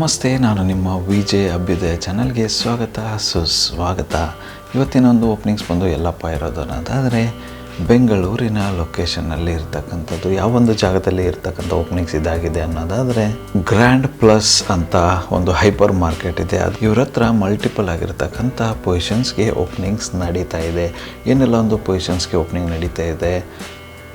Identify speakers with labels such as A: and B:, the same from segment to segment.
A: ನಮಸ್ತೆ, ನಾನು ನಿಮ್ಮ ವಿ ಜೆ ಅಭ್ಯುದಯ ಚಾನಲ್ಗೆ ಸ್ವಾಗತ, ಸುಸ್ವಾಗತ. ಇವತ್ತಿನ ಒಂದು ಓಪನಿಂಗ್ಸ್ ಬಂದು ಎಲ್ಲಪ್ಪ ಇರೋದು ಅನ್ನೋದಾದರೆ ಬೆಂಗಳೂರಿನ ಲೊಕೇಶನ್ನಲ್ಲಿ ಇರ್ತಕ್ಕಂಥದ್ದು, ಯಾವೊಂದು ಜಾಗದಲ್ಲಿ ಇರ್ತಕ್ಕಂಥ ಓಪನಿಂಗ್ಸ್ ಇದಾಗಿದೆ ಅನ್ನೋದಾದರೆ ಗ್ರ್ಯಾಂಡ್ ಪ್ಲಸ್ ಅಂತ ಒಂದು ಹೈಪರ್ ಮಾರ್ಕೆಟ್ ಇದೆ. ಅದು ಇವ್ರ ಹತ್ರ ಮಲ್ಟಿಪಲ್ ಆಗಿರ್ತಕ್ಕಂಥ ಪೊಸಿಷನ್ಸ್ಗೆ ಓಪನಿಂಗ್ಸ್ ನಡೀತಾ ಇದೆ. ಏನೆಲ್ಲ ಒಂದು ಪೊಸಿಷನ್ಸ್ಗೆ ಓಪನಿಂಗ್ ನಡೀತಾ ಇದೆ?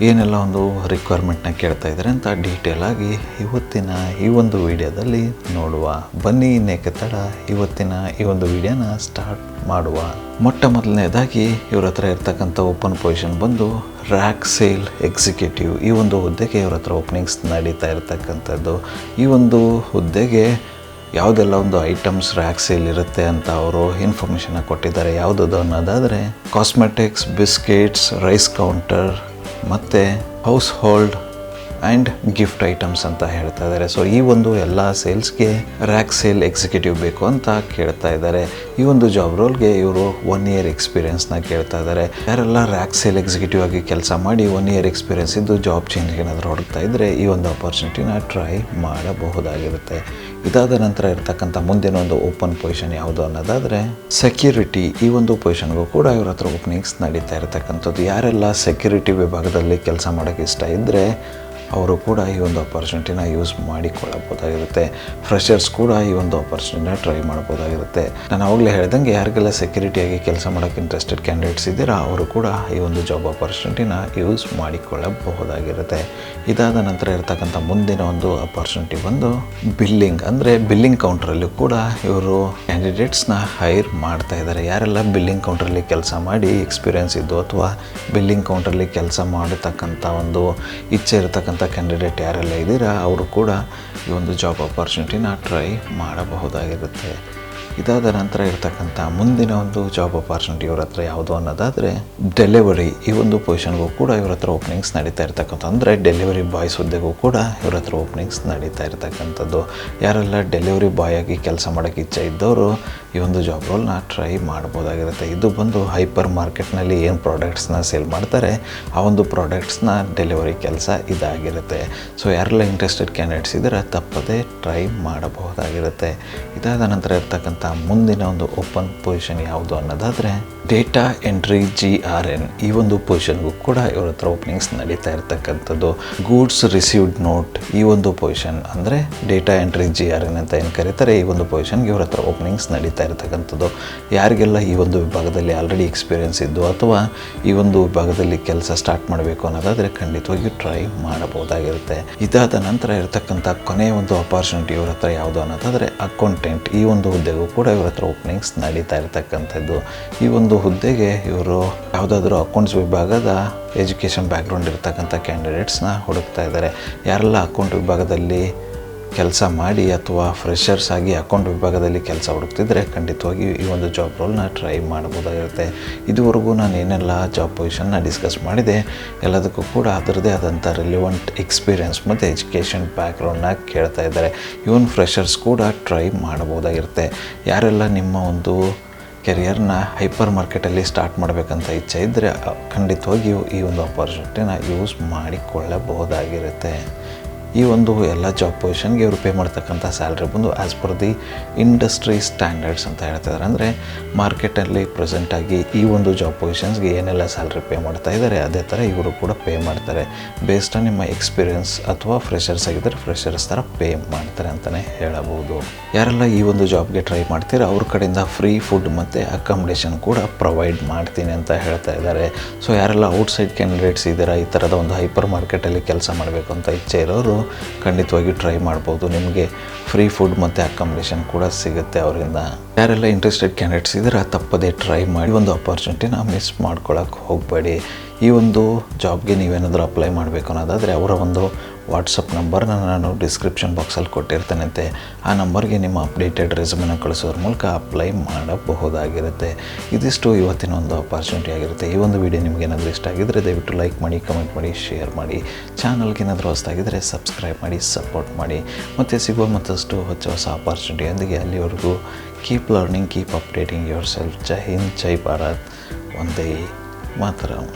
A: ಏನೆಲ್ಲ ಒಂದು ರಿಕ್ವೈರ್ಮೆಂಟ್ನ ಕೇಳ್ತಾ ಇದ್ದಾರೆ ಅಂತ ಡೀಟೇಲ್ ಆಗಿ ಇವತ್ತಿನ ಈ ಒಂದು ವಿಡಿಯೋದಲ್ಲಿ ನೋಡುವ. ಬನ್ನಿ ಇನ್ನೇಕೆ ತಡ ಇವತ್ತಿನ ಈ ಒಂದು ವಿಡಿಯೋನ ಸ್ಟಾರ್ಟ್ ಮಾಡುವ. ಮೊಟ್ಟ ಮೊದಲನೇದಾಗಿ ಇವ್ರ ಹತ್ರ ಇರ್ತಕ್ಕಂಥ ಓಪನ್ ಪೊಸಿಷನ್ ಬಂದು ರ್ಯಾಕ್ ಸೇಲ್ ಎಕ್ಸಿಕ್ಯೂಟಿವ್ ಈ ಒಂದು ಹುದ್ದೆಗೆ ಇವ್ರ ಹತ್ರ ಓಪನಿಂಗ್ಸ್ ನಡೀತಾ ಇರ್ತಕ್ಕಂಥದ್ದು. ಈ ಒಂದು ಹುದ್ದೆಗೆ ಯಾವುದೆಲ್ಲ ಒಂದು ಐಟಮ್ಸ್ ರ್ಯಾಕ್ ಸೇಲ್ ಇರುತ್ತೆ ಅಂತ ಅವರು ಇನ್ಫಾರ್ಮೇಷನ್ ಕೊಟ್ಟಿದ್ದಾರೆ. ಯಾವುದದು ಅನ್ನೋದಾದರೆ ಕಾಸ್ಮೆಟಿಕ್ಸ್ ಬಿಸ್ಕೆಟ್ಸ್ ರೈಸ್ ಕೌಂಟರ್ ಮತ್ತು household and gift items ಅಂತ ಹೇಳ್ತಾ ಇದ್ದಾರೆ. ಸೊ ಈ ಒಂದು ಎಲ್ಲ ಸೇಲ್ಸ್ಗೆ ರ್ಯಾಕ್ ಸೇಲ್ ಎಕ್ಸಿಕ್ಯೂಟಿವ್ ಬೇಕು ಅಂತ ಕೇಳ್ತಾ ಇದ್ದಾರೆ. ಈ ಒಂದು ಜಾಬ್ ರೋಲ್ಗೆ ಇವರು ಒನ್ ಇಯರ್ ಎಕ್ಸ್ಪೀರಿಯೆನ್ಸ್ನ ಕೇಳ್ತಾ ಇದ್ದಾರೆ. ಯಾರೆಲ್ಲ ರ್ಯಾಕ್ ಸೇಲ್ ಎಕ್ಸಿಕ್ಯೂಟಿವ್ ಆಗಿ ಕೆಲಸ ಮಾಡಿ ಒನ್ ಇಯರ್ ಎಕ್ಸ್ಪೀರಿಯನ್ಸ್ ಇದ್ದು ಜಾಬ್ ಚೇಂಜ್ಗೆ ಏನಾದರೂ ಹುಡುಕ್ತಾ ಇದ್ದರೆ ಈ ಒಂದು ಅಪರ್ಚುನಿಟಿನ ಟ್ರೈ ಮಾಡಬಹುದಾಗಿರುತ್ತೆ. ಇದಾದ ನಂತರ ಇರ್ತಕ್ಕಂಥ ಮುಂದಿನ ಒಂದು ಓಪನ್ ಪೊಸಿಷನ್ ಯಾವುದು ಅನ್ನೋದಾದರೆ ಸೆಕ್ಯೂರಿಟಿ ಈ ಒಂದು ಪೊಸಿಷನ್ಗೂ ಕೂಡ ಇವ್ರ ಹತ್ರ ಓಪನಿಂಗ್ಸ್ ನಡೀತಾ ಇರತಕ್ಕಂಥದ್ದು. ಯಾರೆಲ್ಲ ಸೆಕ್ಯೂರಿಟಿ ವಿಭಾಗದಲ್ಲಿ ಕೆಲಸ ಮಾಡೋಕ್ಕೆ ಇಷ್ಟ ಇದ್ದರೆ ಅವರು ಕೂಡ ಈ ಒಂದು ಅಪರ್ಚುನಿಟಿನ ಯೂಸ್ ಮಾಡಿಕೊಳ್ಳಬಹುದಾಗಿರುತ್ತೆ. ಫ್ರೆಷರ್ಸ್ ಕೂಡ ಈ ಒಂದು ಅಪರ್ಚುನಿಟಿನ ಟ್ರೈ ಮಾಡ್ಬೋದಾಗಿರುತ್ತೆ ನಾನು ಆವಾಗಲೇ ಹೇಳ್ದಂಗೆ ಯಾರಿಗೆಲ್ಲ ಸೆಕ್ಯೂರಿಟಿಯಾಗಿ ಕೆಲಸ ಮಾಡೋಕ್ಕೆ ಇಂಟ್ರೆಸ್ಟೆಡ್ ಕ್ಯಾಂಡಿಡೇಟ್ಸ್ ಇದ್ದೀರಾ, ಅವರು ಕೂಡ ಈ ಒಂದು ಜಾಬ್ ಅಪರ್ಚುನಿಟಿನ ಯೂಸ್ ಮಾಡಿಕೊಳ್ಳಬಹುದಾಗಿರುತ್ತೆ. ಇದಾದ ನಂತರ ಇರ್ತಕ್ಕಂಥ ಮುಂದಿನ ಒಂದು ಅಪರ್ಚುನಿಟಿ ಬಂದು ಬಿಲ್ಲಿಂಗ್ ಅಂದರೆ ಬಿಲ್ಲಿಂಗ್ ಕೌಂಟ್ರಲ್ಲೂ ಕೂಡ ಇವರು ಕ್ಯಾಂಡಿಡೇಟ್ಸ್ನ ಹೈರ್ ಮಾಡ್ತಾ ಇದ್ದಾರೆ. ಯಾರೆಲ್ಲ ಬಿಲ್ಲಿಂಗ್ ಕೌಂಟ್ರಲ್ಲಿ ಕೆಲಸ ಮಾಡಿ ಎಕ್ಸ್ಪೀರಿಯನ್ಸ್ ಇದ್ದು ಅಥವಾ ಬಿಲ್ಲಿಂಗ್ ಕೌಂಟ್ರಲ್ಲಿ ಕೆಲಸ ಮಾಡತಕ್ಕಂಥ ಒಂದು ಇಚ್ಛೆ ಇರತಕ್ಕಂಥ ಕ್ಯಾಂಡಿಡೇಟ್ ಯಾರೆಲ್ಲ ಇದ್ದೀರಾ ಅವರು ಕೂಡ ಈ ಒಂದು ಜಾಬ್ ಅಪರ್ಚುನಿಟಿನ ಟ್ರೈ ಮಾಡಬಹುದಾಗಿರುತ್ತೆ. ಇದಾದ ನಂತರ ಇರ್ತಕ್ಕಂಥ ಮುಂದಿನ ಒಂದು ಜಾಬ್ ಅಪಾರ್ಚುನಿಟಿ ಇವ್ರ ಹತ್ರ ಯಾವುದು ಅನ್ನೋದಾದರೆ ಡೆಲಿವರಿ ಈ ಒಂದು ಪೊಸಿಷನ್ಗೂ ಕೂಡ ಇವ್ರ ಹತ್ರ ಓಪನಿಂಗ್ಸ್ ನಡೀತಾ ಇರ್ತಕ್ಕಂಥ ಅಂದರೆ ಡೆಲಿವರಿ ಬಾಯ್ಸ್ ಹುದ್ದೆಗೂ ಕೂಡ ಇವ್ರ ಹತ್ರ ಓಪನಿಂಗ್ಸ್ ನಡೀತಾ ಇರ್ತಕ್ಕಂಥದ್ದು. ಯಾರೆಲ್ಲ ಡೆಲಿವರಿ ಬಾಯ್ ಆಗಿ ಕೆಲಸ ಮಾಡೋಕ್ಕೆ ಇಚ್ಛೆ ಇದ್ದವರು ಈ ಒಂದು ಜಾಬ್ ರೋಲ್ನ ಟ್ರೈ ಮಾಡ್ಬೋದಾಗಿರುತ್ತೆ. ಇದು ಬಂದು ಹೈಪರ್ ಮಾರ್ಕೆಟ್ನಲ್ಲಿ ಏನು ಪ್ರಾಡಕ್ಟ್ಸ್ನ ಸೇಲ್ ಮಾಡ್ತಾರೆ, ಆ ಒಂದು ಪ್ರಾಡಕ್ಟ್ಸ್ನ ಡೆಲಿವರಿ ಕೆಲಸ ಇದಾಗಿರುತ್ತೆ. ಸೊ ಯಾರೆಲ್ಲ ಇಂಟ್ರೆಸ್ಟೆಡ್ ಕ್ಯಾಂಡಿಡೇಟ್ಸ್ ಇದ್ದರೆ, ತಪ್ಪದೇ ಟ್ರೈ ಮಾಡಬಹುದಾಗಿರುತ್ತೆ. ಇದಾದ ನಂತರ ಇರ್ತಕ್ಕಂಥ ಮುಂದಿನ ಒಂದು ಓಪನ್ ಪೊಸಿಷನ್ ಯಾವುದು ಅನ್ನೋದಾದರೆ data entry G R N ಈ ಒಂದು ಪೊಸಿಷನ್ಗೂ ಕೂಡ ಇವ್ರ ಹತ್ರ ಓಪನಿಂಗ್ಸ್ ನಡೀತಾ ಇರ್ತಕ್ಕಂಥದ್ದು. ಗೂಡ್ಸ್ ರಿಸೀವ್ಡ್ ನೋಟ್ ಈ ಒಂದು ಪೊಸಿಷನ್ ಅಂದರೆ data entry G R N ಅಂತ ಏನು ಕರೀತಾರೆ, ಈ ಒಂದು ಪೊಸಿಷನ್ಗೆ ಇವ್ರ ಹತ್ರ ಓಪನಿಂಗ್ಸ್ ನಡೀತಾ ಇರ್ತಕ್ಕಂಥದ್ದು. ಯಾರಿಗೆಲ್ಲ ಈ ಒಂದು ವಿಭಾಗದಲ್ಲಿ ಆಲ್ರೆಡಿ ಎಕ್ಸ್ಪೀರಿಯನ್ಸ್ ಇದ್ದು ಅಥವಾ ಈ ಒಂದು ವಿಭಾಗದಲ್ಲಿ ಕೆಲಸ ಸ್ಟಾರ್ಟ್ ಮಾಡಬೇಕು ಅನ್ನೋದಾದರೆ ಖಂಡಿತವಾಗಿಯೂ ಟ್ರೈ ಮಾಡಬಹುದಾಗಿರುತ್ತೆ. ಇದಾದ ನಂತರ ಇರತಕ್ಕಂಥ ಕೊನೆಯ ಒಂದು ಅಪಾರ್ಚುನಿಟಿ ಇವ್ರ ಹತ್ರ ಯಾವುದು ಅನ್ನೋದಾದರೆ ಅಕೌಂಟೆಂಟ್ ಈ ಒಂದು ಹುದ್ದೆಗೂ ಕೂಡ ಇವ್ರ ಹತ್ರ ಓಪನಿಂಗ್ಸ್ ನಡೀತಾ ಇರ್ತಕ್ಕಂಥದ್ದು. ಈ ಒಂದು ಹುದ್ದೆಗೆ ಇವರು ಯಾವುದಾದ್ರೂ ಅಕೌಂಟ್ಸ್ ವಿಭಾಗದ ಎಜುಕೇಷನ್ ಬ್ಯಾಕ್ಗ್ರೌಂಡ್ ಇರತಕ್ಕಂಥ ಕ್ಯಾಂಡಿಡೇಟ್ಸ್ನ ಹುಡುಕ್ತಾ ಇದ್ದಾರೆ. ಯಾರೆಲ್ಲ ಅಕೌಂಟ್ ವಿಭಾಗದಲ್ಲಿ ಕೆಲಸ ಮಾಡಿ ಅಥವಾ ಫ್ರೆಷರ್ಸ್ ಆಗಿ ಅಕೌಂಟ್ ವಿಭಾಗದಲ್ಲಿ ಕೆಲಸ ಹುಡುಕ್ತಿದ್ರೆ ಖಂಡಿತವಾಗಿ ಈ ಒಂದು ಜಾಬ್ ರೋಲ್ನ ಟ್ರೈ ಮಾಡ್ಬೋದಾಗಿರುತ್ತೆ ಇದುವರೆಗೂ ನಾನು ಏನೆಲ್ಲ ಜಾಬ್ ಪೊಸಿಷನ್ನ ಡಿಸ್ಕಸ್ ಮಾಡಿದೆ, ಎಲ್ಲದಕ್ಕೂ ಕೂಡ ಅದರದ್ದೇ ಆದಂಥ ರಿಲಿವೆಂಟ್ ಎಕ್ಸ್ಪೀರಿಯನ್ಸ್ ಮತ್ತು ಎಜುಕೇಷನ್ ಬ್ಯಾಕ್ಗ್ರೌಂಡ್ನ ಕೇಳ್ತಾ ಇದ್ದಾರೆ. ಇವನ್ ಫ್ರೆಷರ್ಸ್ ಕೂಡ ಟ್ರೈ ಮಾಡ್ಬೋದಾಗಿರುತ್ತೆ ಯಾರೆಲ್ಲ ನಿಮ್ಮ ಒಂದು ಕೆರಿಯರ್ನ ಹೈಪರ್ ಮಾರ್ಕೆಟಲ್ಲಿ ಸ್ಟಾರ್ಟ್ ಮಾಡಬೇಕಂತ ಇಚ್ಛೆ ಇದ್ದರೆ ಖಂಡಿತವಾಗಿಯೂ ಈ ಒಂದು ಆಪರ್ಚುನಿಟಿನ ಯೂಸ್ ಮಾಡಿಕೊಳ್ಳಬಹುದಾಗಿರುತ್ತೆ. ಈ ಒಂದು ಎಲ್ಲ ಜಾಬ್ ಪೊಸಿಷನ್ಗೆ ಇವರು ಪೇ ಮಾಡ್ತಕ್ಕಂಥ ಸ್ಯಾಲ್ರಿ ಬಂದು as per the industry standards ಅಂತ ಹೇಳ್ತಿದ್ದಾರೆ ಅಂದರೆ ಮಾರ್ಕೆಟಲ್ಲಿ ಪ್ರೆಸೆಂಟಾಗಿ ಈ ಒಂದು ಜಾಬ್ ಪೊಸಿಷನ್ಸ್ಗೆ ಏನೆಲ್ಲ ಸ್ಯಾಲ್ರಿ ಪೇ ಮಾಡ್ತಾ ಇದ್ದಾರೆ ಅದೇ ಥರ ಇವರು ಕೂಡ ಪೇ ಮಾಡ್ತಾರೆ. ಬೇಸ್ಡ್ ಆನ್ ನಿಮ್ಮ ಎಕ್ಸ್ಪೀರಿಯನ್ಸ್ ಅಥವಾ ಫ್ರೆಷರ್ಸ್ ಆಗಿದ್ದರೆ ಫ್ರೆಷರ್ಸ್ ಥರ ಪೇ ಮಾಡ್ತಾರೆ ಅಂತಲೇ ಹೇಳಬಹುದು. ಯಾರೆಲ್ಲ ಈ ಒಂದು ಜಾಬ್ಗೆ ಟ್ರೈ ಮಾಡ್ತೀರಾ ಅವ್ರ ಕಡೆಯಿಂದ ಫ್ರೀ ಫುಡ್ ಮತ್ತು ಅಕಾಮಿಡೇಷನ್ ಕೂಡ ಪ್ರೊವೈಡ್ ಮಾಡ್ತೀನಿ ಅಂತ ಹೇಳ್ತಾ ಇದ್ದಾರೆ ಸೊ ಯಾರೆಲ್ಲ ಔಟ್ಸೈಡ್ ಕ್ಯಾಂಡಿಡೇಟ್ಸ್ ಇದ್ದೀರಾ, ಈ ಥರದ ಒಂದು ಹೈಪರ್ ಮಾರ್ಕೆಟಲ್ಲಿ ಕೆಲಸ ಮಾಡಬೇಕು ಅಂತ ಇಚ್ಛೆ ಇರೋರು ಖಂಡಿತವಾಗಿ ಟ್ರೈ ಮಾಡ್ಬೋದು. ನಿಮಗೆ ಫ್ರೀ ಫುಡ್ ಮತ್ತು ಅಕಾಮಿಡೇಷನ್ ಕೂಡ ಸಿಗುತ್ತೆ ಅವರಿಂದ. ಯಾರೆಲ್ಲ ಇಂಟ್ರೆಸ್ಟೆಡ್ ಕ್ಯಾಂಡಿಡೇಟ್ಸ್ ಇದ್ದರೆ, ತಪ್ಪದೇ ಟ್ರೈ ಮಾಡಿ. ಒಂದು ಅಪರ್ಚುನಿಟಿನ ಮಿಸ್ ಮಾಡ್ಕೊಳಕ್ಕೆ ಹೋಗಬೇಡಿ. ಈ ಒಂದು ಜಾಬ್ಗೆ ನೀವೇನಾದರೂ ಅಪ್ಲೈ ಮಾಡಬೇಕು ಅನ್ನೋದಾದರೆ, ಅವರ ಒಂದು ವಾಟ್ಸಪ್ ನಂಬರ್ನ ನಾನು ಡಿಸ್ಕ್ರಿಪ್ಷನ್ ಬಾಕ್ಸಲ್ಲಿ ಕೊಟ್ಟಿರ್ತೇನಂತೆ. ಆ ನಂಬರ್ಗೆ ನಿಮ್ಮ ಅಪ್ಡೇಟೆಡ್ ರೆಸ್ಯೂಮನ್ನ ಕಳಿಸೋದ್ರ ಮೂಲಕ ಅಪ್ಲೈ ಮಾಡಬಹುದಾಗಿರುತ್ತೆ. ಇದಿಷ್ಟು ಇವತ್ತಿನ ಒಂದು ಅಪಾರ್ಚುನಿಟಿ ಆಗಿರುತ್ತೆ. ಈ ಒಂದು ವಿಡಿಯೋ ನಿಮಗೆ ಏನಾದರೂ ಇಷ್ಟ ಆಗಿದ್ದರೆ ದಯವಿಟ್ಟು ಲೈಕ್ ಮಾಡಿ ಕಮೆಂಟ್ ಮಾಡಿ ಶೇರ್ ಮಾಡಿ. ಚಾನಲ್ಗೆ ಏನಾದರೂ ಹೊಸದಾಗಿದ್ದರೆ ಸಬ್ಸ್ಕ್ರೈಬ್ ಮಾಡಿ ಸಪೋರ್ಟ್ ಮಾಡಿ. ಮತ್ತು ಸಿಗುವ ಮತ್ತಷ್ಟು ಹೊಸ ಹೊಸ ಅಪಾರ್ಚುನಿಟಿಯೊಂದಿಗೆ ಅಲ್ಲಿವರೆಗೂ keep learning keep updating yourself ಜೈ ಹಿಂದ್, ಜೈ ಭಾರತ್. ಒಂದೇ ಮಾತರಂ.